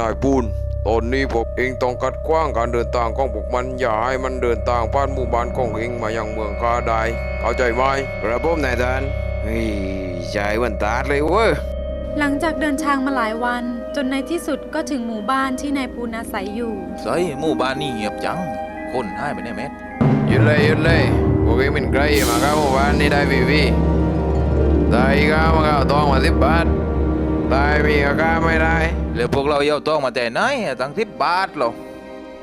นายปูนตอนนี้พวกเองต้องกัดขว้างการเดินทางของพวกมันอย่าให้มันเดินทางผ่านหมู่บ้านของเองมายังเมืองคาไดเข้าใจไหมกระผมนายท่านเฮ้ยใจวันตาดเลยเว้ยหลังจากเดินทางมาหลายวัน จนในที่สุดก็ถึงหมู่บ้านที่นายปูนอาศัยอยู่ใส่หมู่บ้านนี่เงียบจัง คนหายไปไหนเม็ดหยุดเลยหยุดเลยพวกเองเป็นใครมาเข้าหมู่บ้านนี้ได้พี่พี่ได้ก็มาเข้าตองมาสิบบาทได้มีก็กล้าไม่ได้ แล้วพวกเราเอาต้องมาแต่ไหนอะตั้งสิบบาทหรอ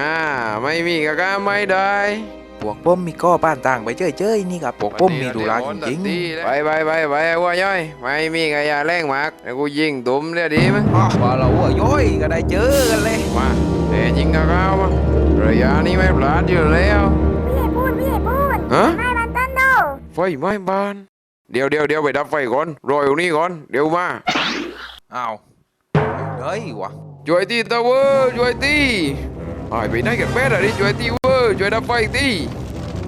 อ่าไม่มีก็กล้าไม่ได้พวกผมมีก้อบ้านต่างไปเจ้ยๆนี่ครับพวกผมมีธุระจริงไปไปไปไปไอ้วัวย่อย ไม่มีกระยาแรงมากแล้วกูยิงตุ่มเรียดีมั้งๆอ้าวว่าเราว่าย้อยก็ได้เจอกันเลยมาแต่ยิงกับเขามาระยะนี้ไม่พลาดอยู่แล้วพี่ใหญ่พูดพี่ใหญ่พูดฮะไม่บันต้นโดไฟไหม้บ้าน เดี๋ยวเดี๋ยวเดี๋ยวไปดับไฟก่อนรออยู่นี่ก่อนเดี๋ยวมาอ้าว เฮ้ยวะช่วยตีตะเวอร์ช่วยตีหายไปไหนกันแม่อะไรช่วยตีเวอร์ช่วยดับไฟตี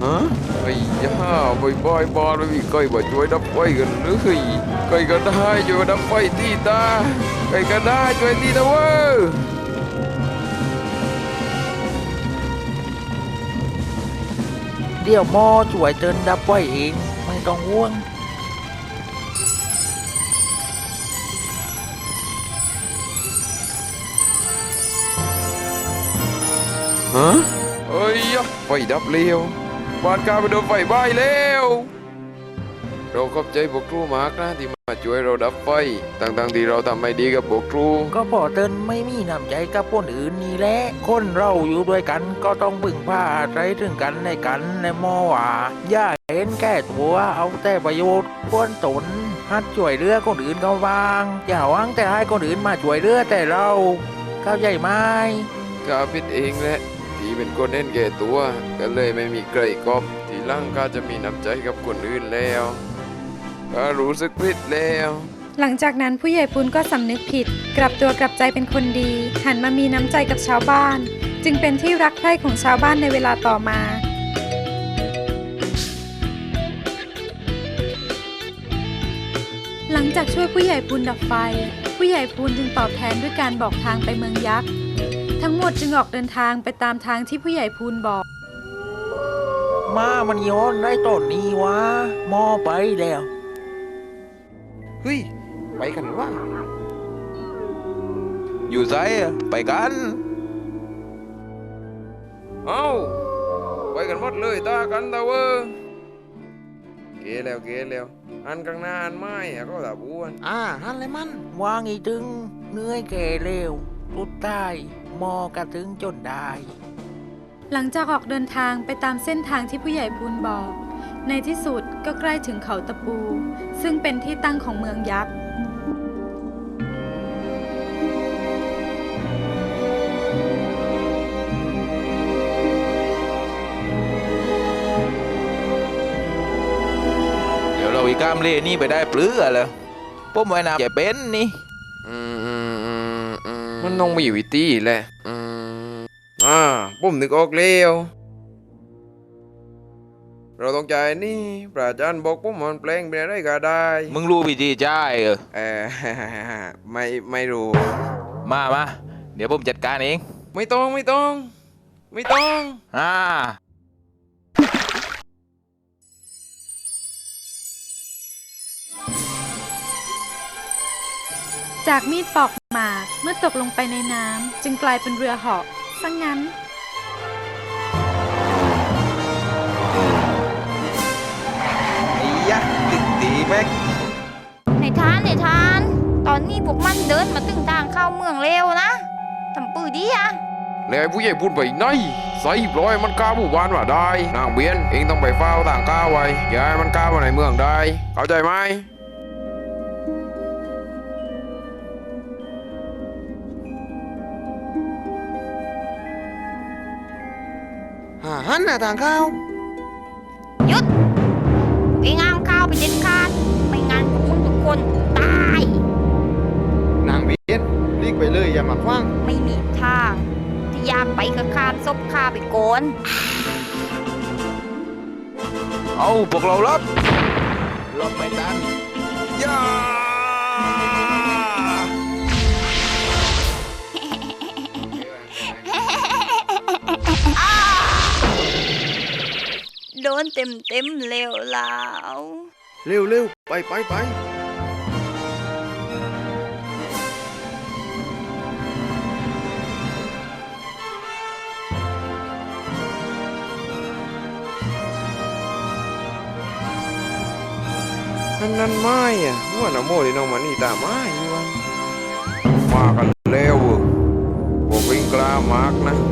ฮะไอ้ย่าบอยบอยบอลไม่มีใครมาช่วยดับไฟกันเลยใครก็ได้ช่วยดับไฟตีตาใครก็ได้ช่วยตีตะเวอร์เดี๋ยวหมอช่วยเดินดับไว้เองไม่ต้องห่วง ฮะเอ้ยยะไฟดับเร็วบ้านกาไปโดนไฟไหม้แล้วเราขอบใจพวกครูมากนะที่มาช่วยเราดับไฟต่างๆที่เราทำไม่ดีกับพวกครู ก็พอเดินไม่มีน้ำใจกับคนอื่นนี่แหละ คนเราอยู่ด้วยกันก็ต้องพึ่งพาอาศัยถึงกันในกันในหมอว่าอย่าเห็นแก่ตัวเอาแต่ประโยชน์ควรตนหัดช่วยเหลือคนอื่นเขาบ้าง อย่าหวังแต่ให้คนอื่นมาช่วยเหลือแต่เรา เข้าใจไหมข้าผิดเองแหละ ที่เป็นคนเห็นแก่ตัว ก็เลยไม่มีใครกอบทีหลังข้าจะมีน้ำใจกับคนอื่นแล้วข้ารู้สึกผิดแล้ว หลังจากนั้นผู้ใหญ่ปูนก็สำนึกผิด กลับตัวกลับใจเป็นคนดี หันมามีน้ำใจกับชาวบ้าน จึงเป็นที่รักใคร่ของชาวบ้านในเวลาต่อมาหลังจากช่วยผู้ใหญ่ปูนดับไฟ ผู้ใหญ่ปูนจึงตอบแทนด้วยการบอกทางไปเมืองยักษ์ ทั้งหมดจึงออกเดินทางไปตามทางที่ผู้ใหญ่ปูนบอก มามันย้อนได้ตอนนี้วะหมอไปแล้ว เฮ้ย ไปกันวะอยู่ไสอะไปกัน เอ้าไปกันหมดเลยตากันตาเวอร์เกแล้วเกแล้ว อันข้างหน้าอันไม้อะก็ตาบ้วน อ่าฮันเลยมัน วางอีถึงเหนื่อยแก่เร็วรุดใต้ห มอกระถึงจนได้ หลังจากออกเดินทางไปตามเส้นทางที่ผู้ใหญ่พูนบอก ในที่สุดก็ใกล้ถึงเขาตะปู ซึ่งเป็นที่ตั้งของเมืองยักษ์เดี๋ยวเราอีกามเล่นี่ไปได้ปลื้อเลยผมไว้น้ำจะเป็นนี่ อืมอื มอืมอืมมันต้องมีวิธีแหละอืมอ่าผมนึกออกแล้วเราต้องจ่ายหนี่พระอาจารย์บอกผมว่ามันแปลงเป็นอะไรก็ได้ มึงรู้วิธีจ่ายเออเออไม่ไม่รู้ มามาเดี๋ยวผมจัดการเอง ไม่ต้องไม่ต้อง ไม่ต้อง อ่า จากมีดปอกหมากเมื่อตกลงไปในน้ำจึงกลายเป็นเรือเหาะซะงงั้น ไอ้ยะตึกตีแม็กในทานในทาน ตอนนี้พวกมันเดินมาถึงทางเข้าเมืองเร็วนะทำปือดีอะแล้วไอ้ผู้ใหญ่พูดไปไหนใส่ปล่อยมันกล้าหมู่บ้านว่าได้ นางเบียนเองต้องไปเฝ้าต่างก้าไว้อย่าให้มันกล้ามาในเมืองได้ เข้าใจไหม หาหันหน้าทางเข้า หยุดเองห้ามเข้าไปเด็ดขาดไม่งั้นพวกมึงทุกคนตาย นางเบียนรีกไปเลยอย่ามาคว้าง ไม่มีทาง ที่อยากไปกับคานซบข้าไปโกนเอาพวกเรารับรับไม่ทันย่า ดนเต็มเต็มๆแล้วแล้วเร็วเร็วไปไปไปนั่นนั่นไม่อะหัวหน้าโมที่น้องมันนี่ตามมาอยู่วันมากันแล้วเว้ยพวกวิ่งกล้ามากนะ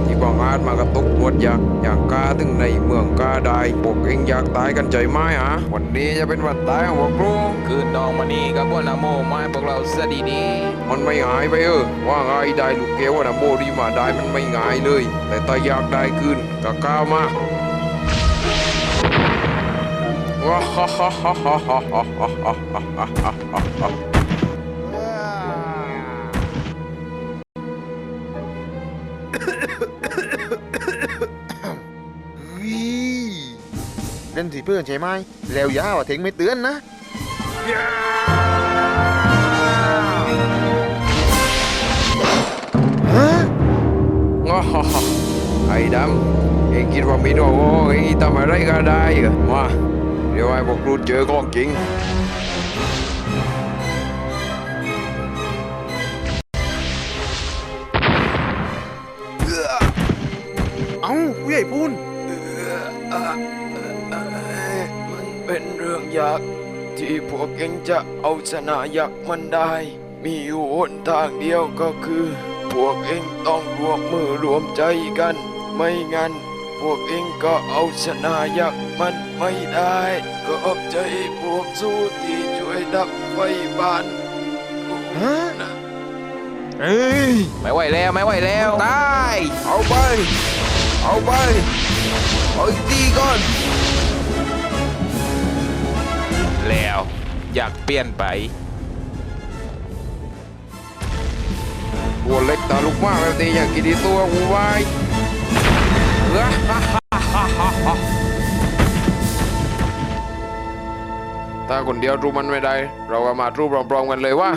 าจมากระตุกปวดอยากอยากกล้าถึงในเมืองกล้าได้พวกเองอยากตายกันใจไหมฮะวันนี้จะเป็นวันตายของพวกครูคืนน้องมานี่กับพวกนาโมมาให้พวกเราซะดีมันไม่หายไปเออว่าง่ายได้ลูกเกวว่านะโมดีมาได้มันไม่ง่ายเลย แต่ถ้าอยากได้คืนก็ก้าวมาว้าฮ่าฮ่าฮ่าฮ่าฮ่าฮ่าฮ่าฮ่าฮ่ เล่นสีเพื่อนใช่ไหมแล้วยาวอะเทงไม่เตือนนะฮะง้อฮ่าฮ่าไอ้ดำเองคิดว่ามีดอกโอ้เองทำอะไรก็ได้เหรอมาเดี๋ยวให้พวกครูเจอของจริงเอ้าผู้ใหญ่พูนมัน เป็นเรื่องยาก ที่พวกเองจะเอาชนะยักษ์มันได้ มีอยู่หนทางเดียวก็คือ พวกเองต้องรวมมือรวมใจกัน ไม่งั้น พวกเองก็เอาชนะยักษ์มันไม่ได้ก็ออกใจพวกสู้ที่ช่วยดับไฟบ้านฮะๆเอ้ยไม่ไหวแล้วไม่ไหวแล้วตายเอาไป เอาไปเอาอีกทีก่อน แล้ว อยากเปลี่ยนไปตัวเล็กตาลุกมากแบบนี้อย่างกินดีตัวกูไว้เอ้อฮ่าฮ่าฮ่าฮ่าฮ่าถ้าคนเดียวรูมันไม่ได้ เราก็มารูปพร้อมๆกันเลยว่า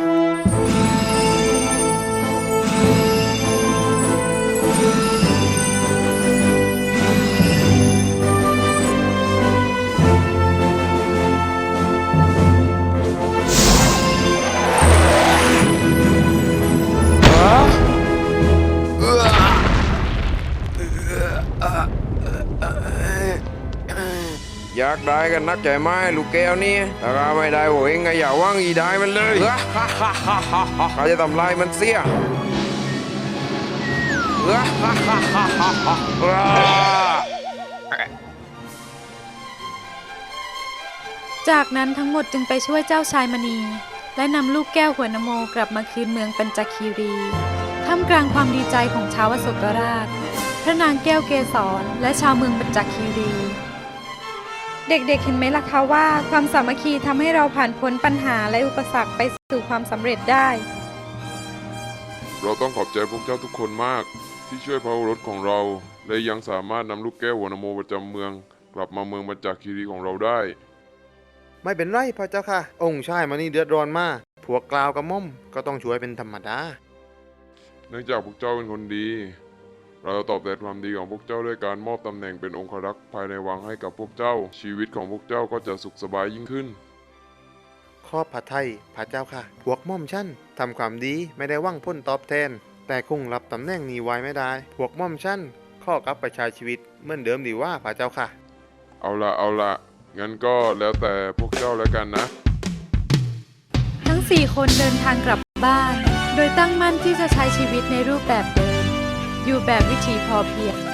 ากได้กันนักใจไหมลูกแก้วนี่ถ้าข้าไม่ได้โว้เองไงอย่าว่างอีได้มันเลยข้าจะทำลายมันเสียจากนั้นทั้งหมดจึงไปช่วยเจ้าชายมณี และนำลูกแก้วหัวนโมกลับมาคืนเมืองปัญจคีรีท่ามกลางความดีใจของชาวอโศกราช พระนางแก้วเกศรและชาวเมืองปัญจคีรี เด็กๆ เห็นไหมล่ะคะว่า ความสามัคคีทำให้เราผ่านพ้นปัญหาและอุปสรรคไปสู่ความสำเร็จได้ เราต้องขอบใจพวกเจ้าทุกคนมาก ที่ช่วยพาโอรถของเรา และยังสามารถนำลูกแก้วหัวนโมประจำเมือง กลับมาเมืองบรรจาคีรีของเราได้ ไม่เป็นไรพระเจ้าค่ะ องค์ชายมานี่เดือดร้อนมากพวกกล่าวกับม่อมก็ต้องช่วยเป็นธรรมดา เนื่องจากพวกเจ้าเป็นคนดี เราจะตอบแทนความดีของพวกเจ้าด้วยการมอบตำแหน่งเป็นองครักษ์ภายในวังให้กับพวกเจ้า ชีวิตของพวกเจ้าก็จะสุขสบายยิ่งขึ้น ขอบพระไทยพระเจ้าค่ะ พวกม่อมชั้นทำความดีไม่ได้หวังพ้นตอบแทน แต่คงรับตำแหน่งนี้ไว้ไม่ได้ พวกม่อมชั้นข้อกลับประชาชีวิตเหมือนเดิมดีว่าพระเจ้าค่ะ เอาละเอาละงั้นก็แล้วแต่พวกเจ้าแล้วกันนะ ทั้งสี่คนเดินทางกลับบ้าน โดยตั้งมั่นที่จะใช้ชีวิตในรูปแบบเดิม อยู่แบบวิถีพอเพียง